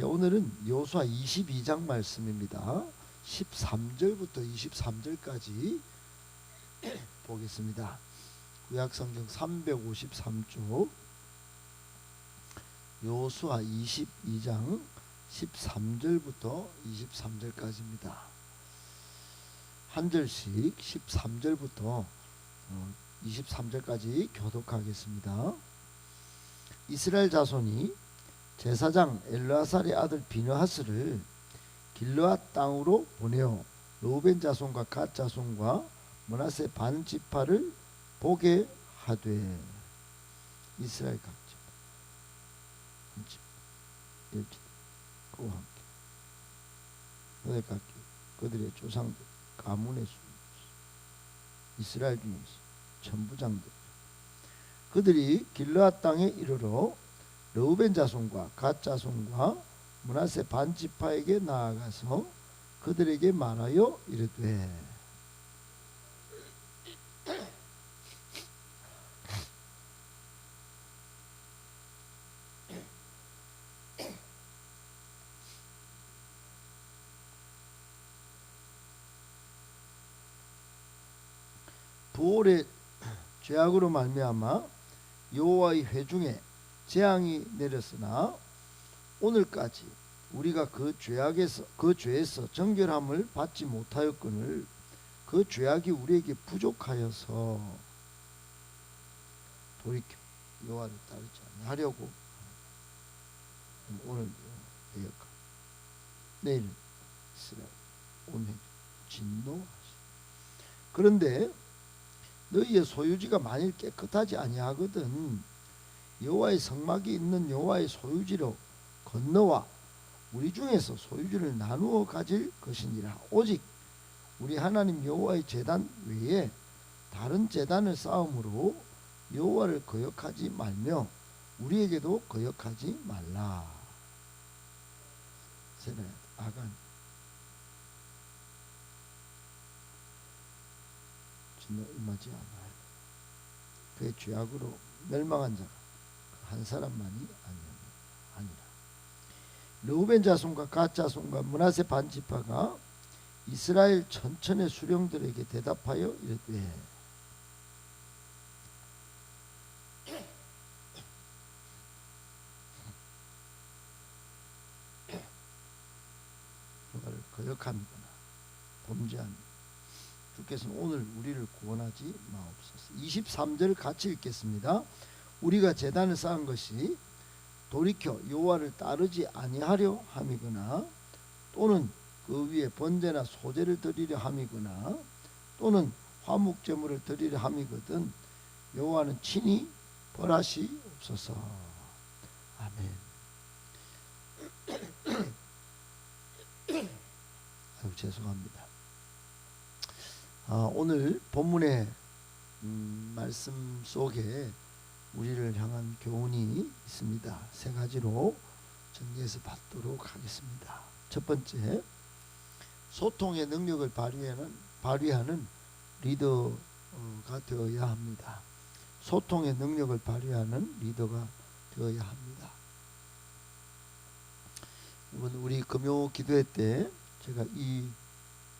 예, 오늘은 여호수아 22장 말씀입니다. 13절부터 23절까지 보겠습니다. 구약 성경 353쪽 여호수아 22장 13절부터 23절까지입니다. 한 절씩 13절부터 23절까지 교독하겠습니다. 이스라엘 자손이 제사장 엘르아살의 아들 비느하스를 길르앗 땅으로 보내어 로벤 자손과 갓 자손과 문하세 반 지파를 보게 하되 이스라엘 각 지파 한 지파 일 지파 그와 함께. 그들 각 그들의 조상들 가문의 수 이스라엘 중에서 천부장들. 그들이 길르앗 땅에 이르러 르우벤 자손과 갓 자손과 문하세 반 지파에게 나아가서 그들에게 말하여 이르되. 부올의 죄악으로 말미암아 여호와의 회중에 재앙이 내렸으나 오늘까지 우리가 그 죄악에서 그 죄에서 정결함을 받지 못하였거늘 그 죄악이 우리에게 부족하여서 돌이켜 여호와를 따르지 아니하려고 오늘 예언가 내일 이스라엘 온 진노하시 그런데 너희의 소유지가 만일 깨끗하지 아니하거든 여호와의 성막이 있는 여호와의 소유지로 건너와 우리 중에서 소유지를 나누어 가질 것이니라. 오직 우리 하나님 여호와의 제단 외에 다른 제단을 쌓음으로 여호와를 거역하지 말며 우리에게도 거역하지 말라. 세라 아간. 진노 임하지 않아요. 그의 죄악으로 멸망한 자가 그 한 사람만이 아니라 르우벤 자손과 갓 자손과 문하세 반 지파가 이스라엘 전천의 수령들에게 대답하여 이르되 여호와를 거역함이거나 범죄한 주께서는 오늘 우리를 구원하지 마옵소서. 23절 같이 읽겠습니다. 우리가 제단을 쌓은 것이 돌이켜 여호와를 따르지 아니하려 함이거나 또는 그 위에 번제나 소제를 드리려 함이거나 또는 화목 제물을 드리려 함이거든 여호와는 친히 벌하시옵소서. 아멘. 아유 죄송합니다. 아, 오늘 본문의 음, 말씀 속에 우리를 향한 교훈이 있습니다. 세 가지로 정리해서 받도록 하겠습니다. 첫 번째, 소통의 능력을 발휘하는, 발휘하는 리더가 되어야 합니다. 소통의 능력을 발휘하는 리더가 되어야 합니다. 이번 우리 금요 기도회 때 제가 이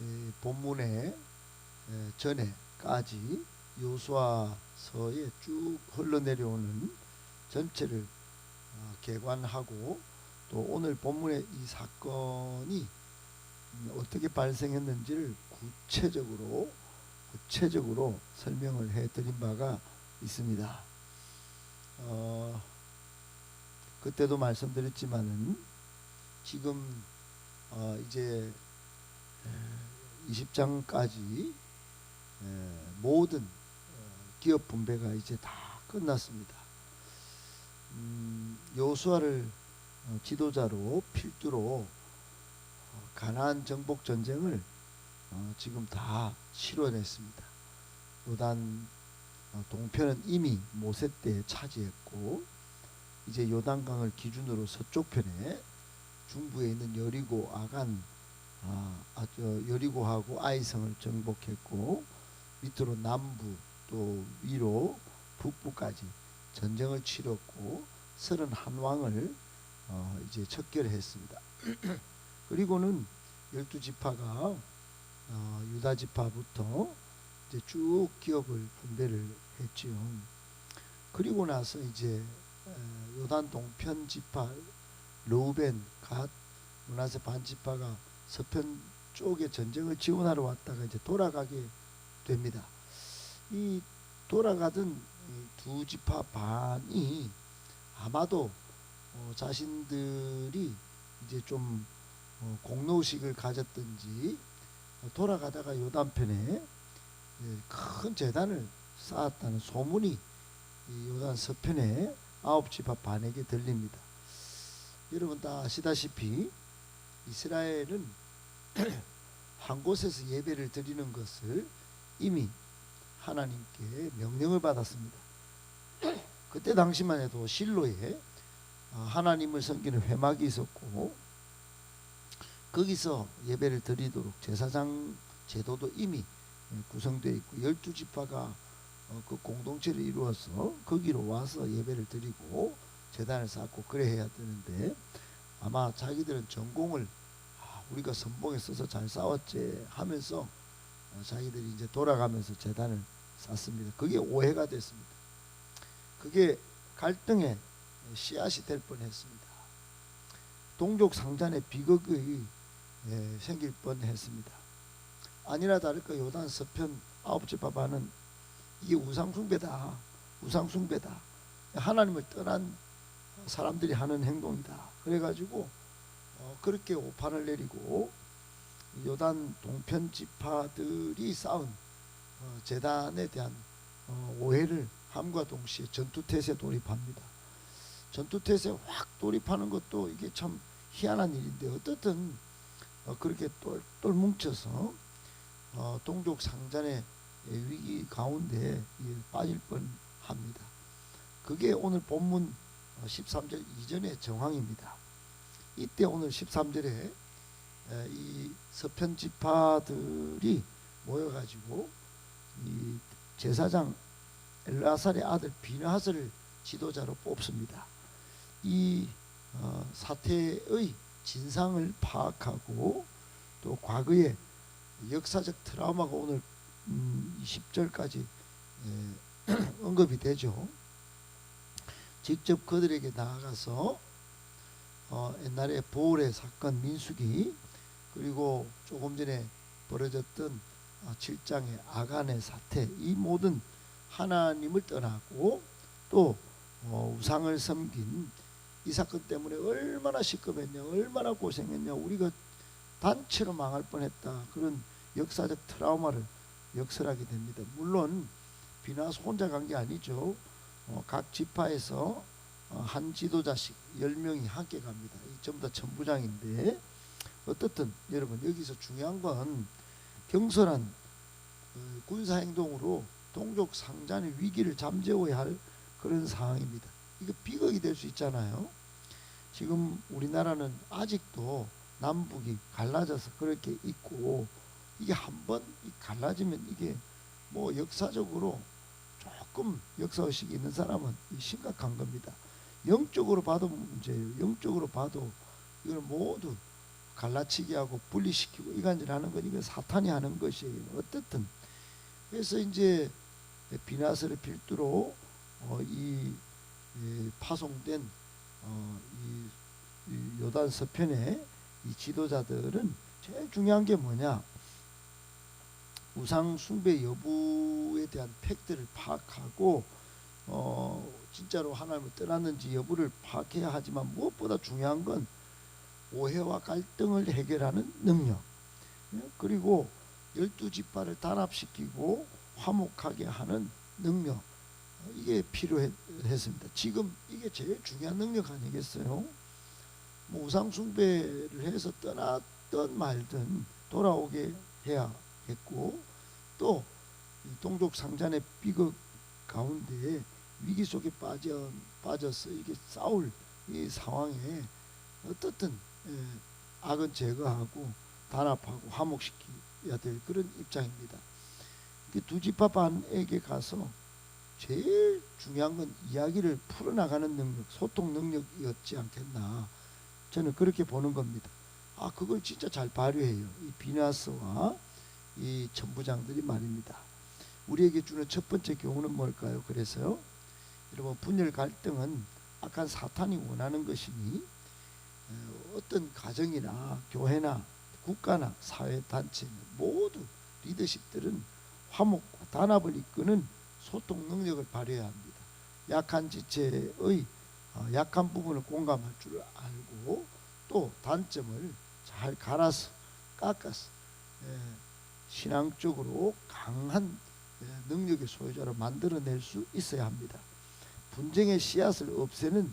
에, 본문의 에, 전에까지 요수아서에 쭉 흘러내려오는 전체를 어, 개관하고 또 오늘 본문의 이 사건이 음, 어떻게 발생했는지를 구체적으로 구체적으로 설명을 해드린 바가 있습니다. 어, 그때도 말씀드렸지만은 지금 어, 이제 20장까지 모든 어, 기업 분배가 이제 다 끝났습니다. 음, 여호수아를 어, 지도자로 필두로 어, 가나안 정복 전쟁을 어, 지금 다 실현했습니다. 요단 어, 동편은 이미 모세 때 차지했고 이제 요단강을 기준으로 서쪽 편에 중부에 있는 여리고 아간 아, 아, 저 여리고하고 아이성을 정복했고 밑으로 남부 또 위로 북부까지 전쟁을 치렀고 서른 한 왕을 어, 이제 척결했습니다. 그리고는 열두 지파가 어, 유다 지파부터 이제 쭉 기업을 분배를 했지요. 그리고 나서 이제 어, 요단 동편 지파 르우벤, 갓, 문하세 반 지파가 서편 쪽에 전쟁을 지원하러 왔다가 이제 돌아가게 됩니다. 이 돌아가던 이두 지파 반이 아마도 어, 자신들이 이제 좀 어, 공로의식을 가졌든지 어, 돌아가다가 요단편에 예, 큰 재단을 쌓았다는 소문이 이 요단 서편에 아홉 지파 반에게 들립니다. 여러분 다 아시다시피 이스라엘은 한 곳에서 예배를 드리는 것을 이미 하나님께 명령을 받았습니다. 그때 당시만 해도 실로에 어, 하나님을 섬기는 회막이 있었고 거기서 예배를 드리도록 제사장 제도도 이미 구성되어 있고 열두 지파가 어, 그 공동체를 이루어서 거기로 와서 예배를 드리고 재단을 쌓고 그래 해야 되는데 아마 자기들은 전공을 아, 우리가 선봉에 써서 잘 싸웠지 하면서 어, 자기들이 이제 돌아가면서 재단을 쌓습니다. 그게 오해가 됐습니다. 그게 갈등의 씨앗이 될 뻔했습니다. 동족 상잔의 비극이 예, 생길 뻔했습니다. 아니나 다를까 요단 서편 아홉 째 바바는 이게 우상 숭배다, 우상 숭배다. 하나님을 떠난 사람들이 하는 행동이다. 그래가지고 어, 그렇게 오판을 내리고 요단 동편 지파들이 쌓은 어, 재단에 대한 어, 오해를 함과 동시에 전투태세 돌입합니다. 전투태세 확 돌입하는 것도 이게 참 희한한 일인데 어떻든 어, 그렇게 똘 똘 뭉쳐서 어, 동족 상잔의 위기 가운데 예, 빠질 뻔합니다. 그게 오늘 본문 13절 이전의 정황입니다. 이때 오늘 13절에 이 서편 지파들이 모여가지고 이 제사장 엘라살의 아들 비나하스를 지도자로 뽑습니다. 이 어, 사태의 진상을 파악하고 또 과거의 역사적 트라우마가 오늘 음, 20절까지 예, 언급이 되죠. 직접 그들에게 나아가서 어, 옛날에 보울의 사건 민수기 그리고 조금 전에 벌어졌던 어, 7장의 아간의 사태 이 모든 하나님을 떠나고 또 어, 우상을 섬긴 이 사건 때문에 얼마나 시끄했냐 얼마나 고생했냐 우리가 단체로 망할 뻔했다 그런 역사적 트라우마를 역설하게 됩니다. 물론 비나스 혼자 간 게 아니죠. 어, 각 지파에서 어, 한 지도자씩 열 명이 함께 갑니다. 이 전부 다 천부장인데 어떻든 여러분 여기서 중요한 건 경솔한 어, 군사 행동으로 동족 상잔의 위기를 잠재워야 할 그런 상황입니다. 이거 비극이 될 수 있잖아요. 지금 우리나라는 아직도 남북이 갈라져서 그렇게 있고 이게 한 번 갈라지면 이게 뭐 역사적으로 조금 역사 의식이 있는 사람은 심각한 겁니다. 영적으로 봐도 문제예요. 영적으로 봐도 이걸 모두 갈라치기 하고 분리시키고 이간질하는 건 이건 사탄이 하는 것이에요. 어쨌든 그래서 이제 비나스를 필두로 어, 이, 이 파송된 어, 이, 이 요단 서편의 이 지도자들은 제일 중요한 게 뭐냐? 우상 숭배 여부에 대한 팩트를 파악하고 어, 진짜로 하나님을 떠났는지 여부를 파악해야 하지만 무엇보다 중요한 건 오해와 갈등을 해결하는 능력 예? 그리고 열두 지파를 단합시키고 화목하게 하는 능력 어, 이게 필요했습니다. 지금 이게 제일 중요한 능력 아니겠어요? 뭐 우상 숭배를 해서 떠났던 말든 돌아오게 해야겠고 또 동족 상잔의 비극 가운데 위기 속에 빠져 빠져서 이게 싸울 이 상황에 어떻든 예, 악은 제거하고 단합하고 화목시켜야 될 그런 입장입니다. 그두 반에게 가서 제일 중요한 건 이야기를 풀어나가는 능력, 소통 능력이었지 않겠나. 저는 그렇게 보는 겁니다. 아 그걸 진짜 잘 발휘해요. 이 비나스와 이 천부장들이 말입니다. 우리에게 주는 첫 번째 교훈은 뭘까요? 그래서요. 여러분 분열 갈등은 악한 사탄이 원하는 것이니 어, 어떤 가정이나 교회나 국가나 사회 단체 모두 리더십들은 화목과 단합을 이끄는 소통 능력을 발휘해야 합니다. 약한 지체의 어, 약한 부분을 공감할 줄 알고 또 단점을 잘 갈아서 깎아서 예, 신앙적으로 강한 예, 능력의 소유자로 만들어낼 수 있어야 합니다. 분쟁의 씨앗을 없애는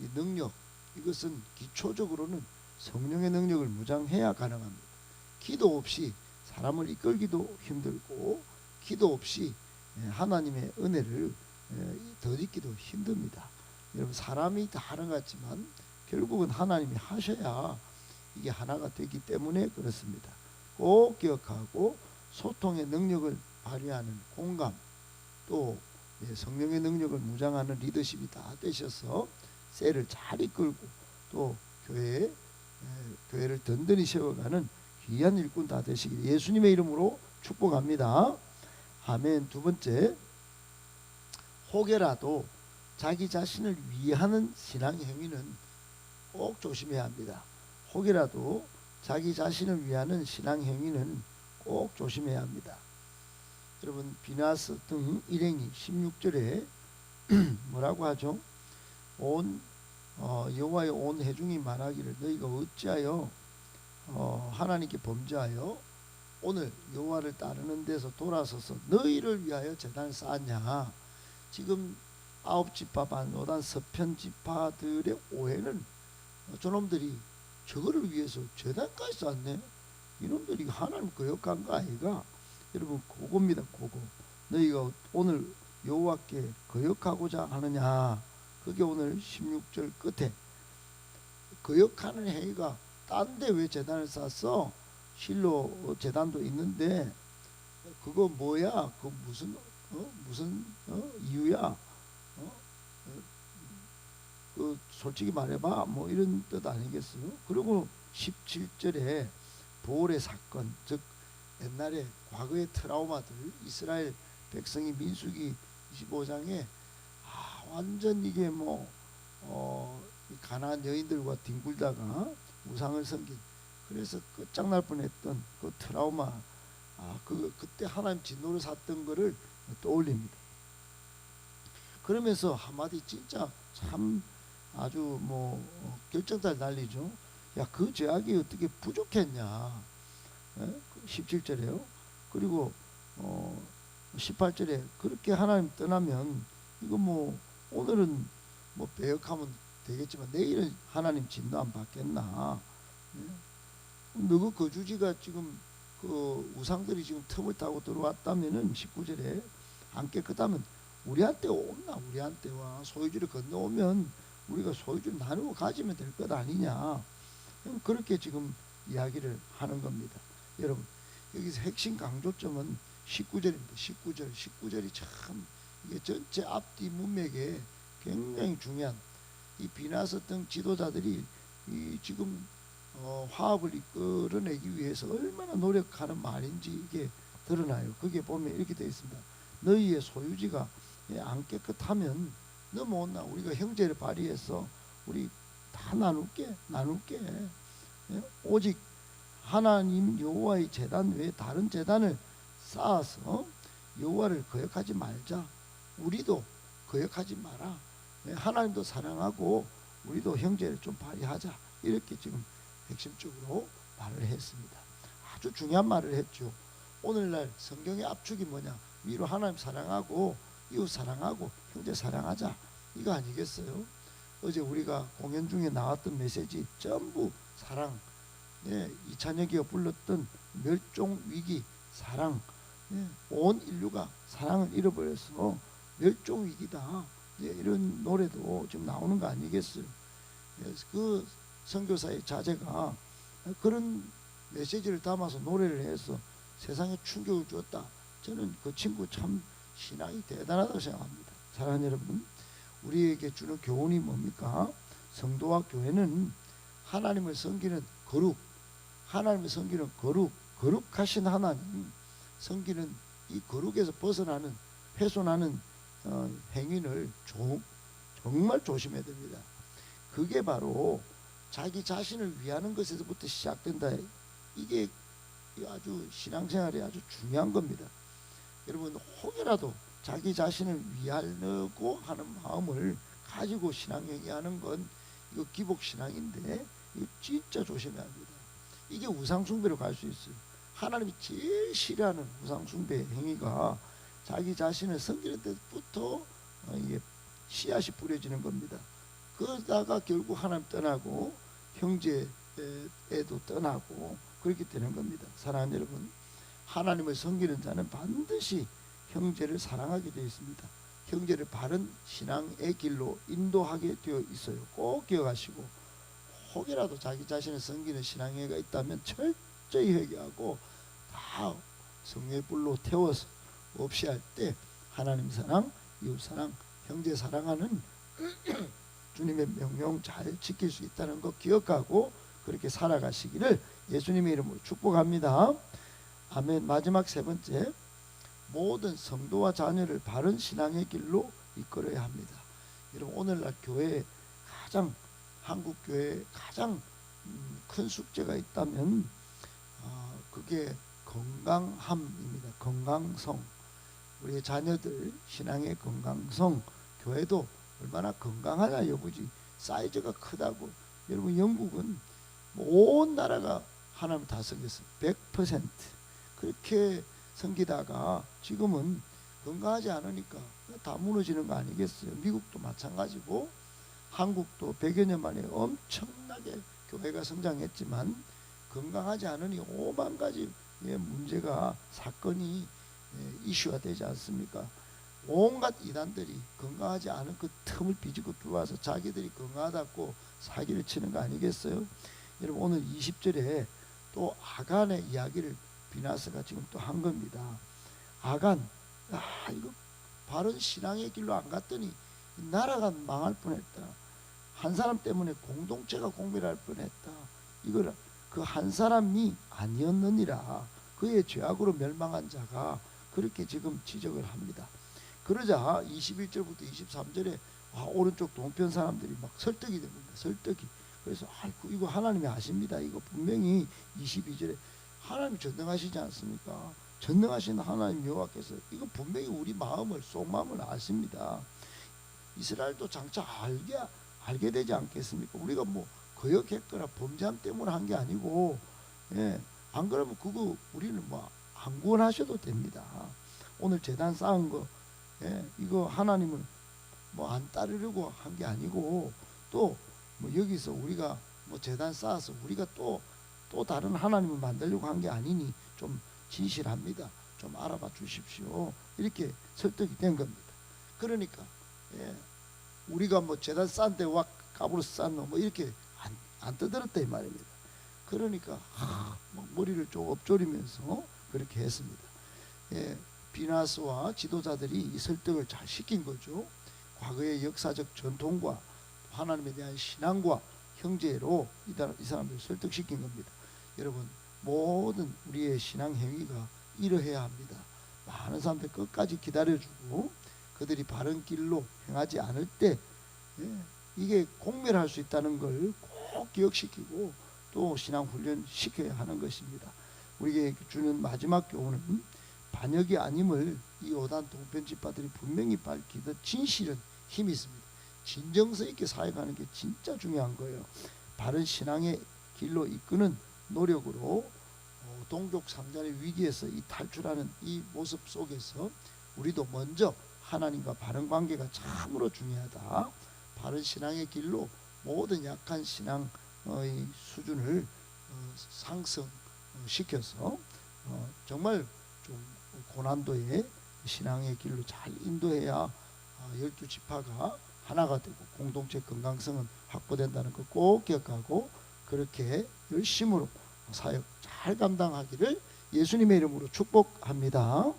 이 능력 이것은 기초적으로는 성령의 능력을 무장해야 가능합니다. 기도 없이 사람을 이끌기도 힘들고 기도 없이 예, 하나님의 은혜를 예, 덧입기도 힘듭니다. 여러분 사람이 다 하는 것 같지만 결국은 하나님이 하셔야 이게 하나가 되기 때문에 그렇습니다. 꼭 기억하고 소통의 능력을 발휘하는 공감 또 예, 성령의 능력을 무장하는 리더십이 다 되셔서 셀을 잘 이끌고 또 교회 교회를 든든히 세워가는 귀한 일꾼 다 되시길 예수님의 이름으로 축복합니다. 아멘. 두 번째 혹여라도 자기 자신을 위하는 신앙 행위는 꼭 조심해야 합니다. 혹이라도 자기 자신을 위하는 신앙 행위는 꼭 조심해야 합니다. 여러분 비나스 등 일행이 16절에 뭐라고 하죠? 온 어, 여호와의 온 회중이 말하기를 너희가 어찌하여 어, 하나님께 범죄하여 오늘 여호와를 따르는 데서 돌아서서 너희를 위하여 재단을 쌓았냐? 지금 아홉 지파 반 노단 서편 지파들의 오해는 저놈들이 저거를 위해서 재단까지 쌓네. 이놈들이 하나님 거역한 거 아이가? 여러분 그겁니다. 그거. 너희가 오늘 여호와께 거역하고자 하느냐? 그게 오늘 16절 끝에 거역하는 행위가 딴 데 왜 재단을 쌓았어? 실로 재단도 있는데 그거 뭐야? 그 무슨 어? 무슨 어? 이유야? 어? 그 솔직히 말해봐 뭐 이런 뜻 아니겠어요? 그리고 17절에 보홀의 사건 즉 옛날에 과거의 트라우마들 이스라엘 백성이 민수기 25장에 아, 완전 이게 뭐 어, 가난한 여인들과 뒹굴다가 우상을 섬긴 그래서 끝장날 뻔했던 그 트라우마 아, 그 그때 하나님 진노를 샀던 거를 떠올립니다. 그러면서 한마디 진짜 참 아주 뭐 어, 결정잘 날리죠. 야 그 죄악이 어떻게 부족했냐? 예? 17절에요. 그리고 어 18절에 그렇게 하나님 떠나면 이거 뭐 오늘은 뭐 배역하면 되겠지만 내일은 하나님 진도 안 받겠나? 예? 너그 거주지가 지금 그 우상들이 지금 틈을 타고 들어왔다면은 19절에 안 깨끗하면 우리한테 온나 우리한테 와 소유주를 건너오면 우리가 소유주를 나누어 가지면 될 것 아니냐 그렇게 지금 이야기를 하는 겁니다 여러분 여기서 핵심 강조점은 19절입니다 19절 19절이 참 이게 전체 앞뒤 문맥에 굉장히 중요한 이 비나스 등 지도자들이 이 지금 어, 화합을 이끌어내기 위해서 얼마나 노력하는 말인지 이게 드러나요. 거기에 보면 이렇게 되어 있습니다. 너희의 소유지가 예, 안 깨끗하면 넘어온나 우리가 형제를 발휘해서 우리 다 나눌게 나눌게 예? 오직 하나님 여호와의 재단 외에 다른 재단을 쌓아서 여호와를 거역하지 말자 우리도 거역하지 마라 예? 하나님도 사랑하고 우리도 형제를 좀 발휘하자 이렇게 지금 핵심적으로 말을 했습니다 아주 중요한 말을 했죠 오늘날 성경의 압축이 뭐냐 위로 하나님 사랑하고 이웃 사랑하고 형제 사랑하자 이거 아니겠어요? 어제 우리가 공연 중에 나왔던 메시지 전부 사랑. 예, 이찬혁이가 불렀던 멸종 위기 사랑. 예, 온 인류가 사랑을 잃어버려서 멸종 위기다. 예, 이런 노래도 지금 나오는 거 아니겠어요? 예, 그 선교사의 자제가 그런 메시지를 담아서 노래를 해서 세상에 충격을 줬다. 저는 그 친구 참 신앙이 대단하다고 생각합니다. 사랑하는 여러분, 우리에게 주는 교훈이 뭡니까? 성도와 교회는 하나님을 섬기는 거룩, 하나님을 섬기는 거룩, 거룩하신 하나님 섬기는 이 거룩에서 벗어나는 훼손하는 어, 행위를 조, 정말 조심해야 됩니다. 그게 바로 자기 자신을 위하는 것에서부터 시작된다. 이게 아주 신앙생활에 아주 중요한 겁니다. 여러분 혹여라도 자기 자신을 위하려고 하는 마음을 가지고 신앙행위하는 건 이거 기복 신앙인데 이거 진짜 조심해야 합니다. 이게 우상 숭배로 갈 수 있어요. 하나님이 제일 싫어하는 우상 숭배 행위가 자기 자신을 섬기는 때부터 어, 씨앗이 뿌려지는 겁니다. 그러다가 결국 하나님 떠나고 형제에도 떠나고 그렇게 되는 겁니다. 사랑하는 여러분, 하나님을 섬기는 자는 반드시 형제를 사랑하게 되어 있습니다. 형제를 바른 신앙의 길로 인도하게 되어 있어요. 꼭 기억하시고 혹이라도 자기 자신을 섬기는 신앙회가 있다면 철저히 회개하고 다 성령의 불로 태워서 없이 할 때 하나님 사랑, 이웃 사랑, 형제 사랑하는 주님의 명령 잘 지킬 수 있다는 거 기억하고 그렇게 살아가시기를 예수님의 이름으로 축복합니다. 아멘. 마지막 세 번째 모든 성도와 자녀를 바른 신앙의 길로 이끌어야 합니다. 여러분 오늘날 교회 가장 한국 교회 가장 음, 큰 숙제가 있다면 어, 그게 건강함입니다. 건강성. 우리의 자녀들 신앙의 건강성, 교회도 얼마나 건강하냐 여부지 사이즈가 크다고 여러분 영국은 온 나라가 하나님 다 섬겼어요. 100% 그렇게 섬기다가 지금은 건강하지 않으니까 다 무너지는 거 아니겠어요? 미국도 마찬가지고 한국도 100여 년 만에 엄청나게 교회가 성장했지만 건강하지 않으니 오만 가지 의 문제가 사건이 예, 이슈가 되지 않습니까? 온갖 이단들이 건강하지 않은 그 틈을 비집고 들어와서 자기들이 건강하다고 사기를 치는 거 아니겠어요? 여러분 오늘 20절에 또 아간의 이야기를 비나스가 지금 또 한 겁니다. 아간, 아 이거 바른 신앙의 길로 안 갔더니 나라가 망할 뻔했다. 한 사람 때문에 공동체가 공멸할 뻔했다. 이걸 그 한 사람이 아니었느니라. 그의 죄악으로 멸망한 자가 그렇게 지금 지적을 합니다. 그러자 21절부터 23절에 아, 오른쪽 동편 사람들이 막 설득이 됩니다. 설득이. 그래서 아이고 이거 하나님이 아십니다. 이거 분명히 22절에 하나님 전능하시지 않습니까? 전능하신 하나님 여호와께서 이거 분명히 우리 마음을 속마음을 아십니다. 이스라엘도 장차 알게 알게 되지 않겠습니까? 우리가 뭐 거역했거나 범죄함 때문에 한 게 아니고 예, 안 그러면 그거 우리는 뭐 안 구원하셔도 됩니다. 오늘 재단 쌓은 거 예, 이거 하나님을 뭐 안 따르려고 한 게 아니고 또 뭐 여기서 우리가 뭐 재단 쌓아서 우리가 또또 다른 하나님을 만들려고 한 게 아니니 좀 진실합니다. 좀 알아봐 주십시오. 이렇게 설득이 된 겁니다. 그러니까 예, 우리가 뭐 재단 싼데 와 까불어 쌌노 뭐 이렇게 안, 안 떠들었다 이 말입니다. 그러니까 하, 막 머리를 좀 엎조리면서 그렇게 했습니다. 예, 비나스와 지도자들이 이 설득을 잘 시킨 거죠. 과거의 역사적 전통과 하나님에 대한 신앙과 형제로 이, 이 사람들을 설득시킨 겁니다. 여러분 모든 우리의 신앙 행위가 이러해야 합니다. 많은 사람들 끝까지 기다려주고 그들이 바른 길로 행하지 않을 때 예, 이게 공멸할 수 있다는 걸 꼭 기억시키고 또 신앙 훈련 시켜야 하는 것입니다. 우리에게 주는 마지막 교훈은 반역이 아님을 이 오단 동편 집파들이 분명히 밝히듯 진실은 힘이 있습니다. 진정성 있게 사역하는 게 진짜 중요한 거예요. 바른 신앙의 길로 이끄는 노력으로 어, 동족 상잔의 위기에서 이 탈출하는 이 모습 속에서 우리도 먼저 하나님과 바른 관계가 참으로 중요하다. 바른 신앙의 길로 모든 약한 신앙의 수준을 어, 상승 시켜서 어, 정말 좀 고난도의 신앙의 길로 잘 인도해야 아, 열두 지파가 하나가 되고 공동체 건강성은 확보된다는 거꼭 기억하고 그렇게 열심으로 사역 잘 감당하기를 예수님의 이름으로 축복합니다.